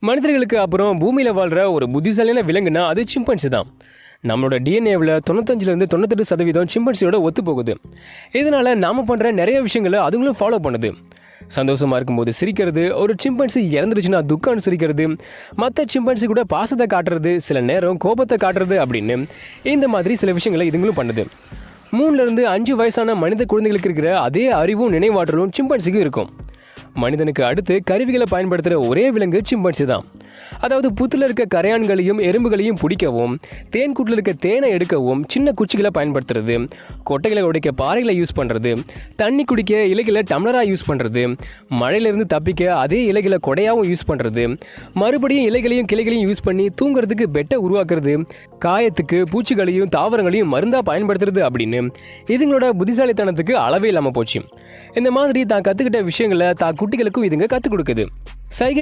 மனிதர்களுக்கு அப்புறம் பூமியில் வாழ்கிற ஒரு புத்திசாலியான விலங்குனா அது சிம்பன்சி தான். நம்மளோட டிஎன்ஏவில் தொண்ணூத்தஞ்சிலேருந்து தொண்ணூத்தெட்டு சதவீதம் சிம்பன்சியோட ஒத்து போகுது இதனால் நாம் பண்ணுற நிறைய விஷயங்களை அதுங்களும் ஃபாலோ பண்ணுது. சந்தோஷமாக இருக்கும்போது சிரிக்கிறது ஒரு சிம்பன்சி இறந்துருச்சுன்னா துக்கம் அனுசரிக்கிறது மற்ற சிம்பன்சி கூட பாசத்தை காட்டுறது சில நேரம் கோபத்தை காட்டுறது அப்படின்னு இந்த மாதிரி சில விஷயங்களை இதுங்களும் பண்ணுது. மூணுலேருந்து அஞ்சு வயசான மனித குழந்தைகளுக்கு இருக்கிற அதே அறிவும் நினைவாற்றலும் சிம்பன்சிக்கும் இருக்கும். மனிதனுக்கு அடுத்து கருவிகளை பயன்படுத்துகிற ஒரே விலங்கு சிம்பன்சி தான் அதாவது புத்தில் இருக்க கரையான்களையும் எறும்புகளையும் பிடிக்கவும் தேன் கூட்டில் இருக்க தேனை எடுக்கவும் சின்ன குச்சிகளை பயன்படுத்துறது கொட்டைகளை உடைக்க பாறைகளை யூஸ் பண்ணுறது தண்ணி குடிக்க இலைகளை டம்ளராக யூஸ் பண்ணுறது மழையிலிருந்து தப்பிக்க அதே இலைகளை கொடையாகவும் யூஸ் பண்ணுறது மறுபடியும் இலைகளையும் கிளைகளையும் யூஸ் பண்ணி தூங்குறதுக்கு பெட்டை உருவாக்குறது காயத்துக்கு பூச்சிகளையும் தாவரங்களையும் மருந்தாக பயன்படுத்துறது அப்படின்னு. இதுங்களோட புத்திசாலித்தனத்துக்கு அளவே இல்லாமல் போச்சு. இந்த மாதிரி தான் கற்றுக்கிட்ட விஷயங்களை தான் குட்டிகளுக்கும் இதுங்க கற்றுக் கொடுக்குது. சைகை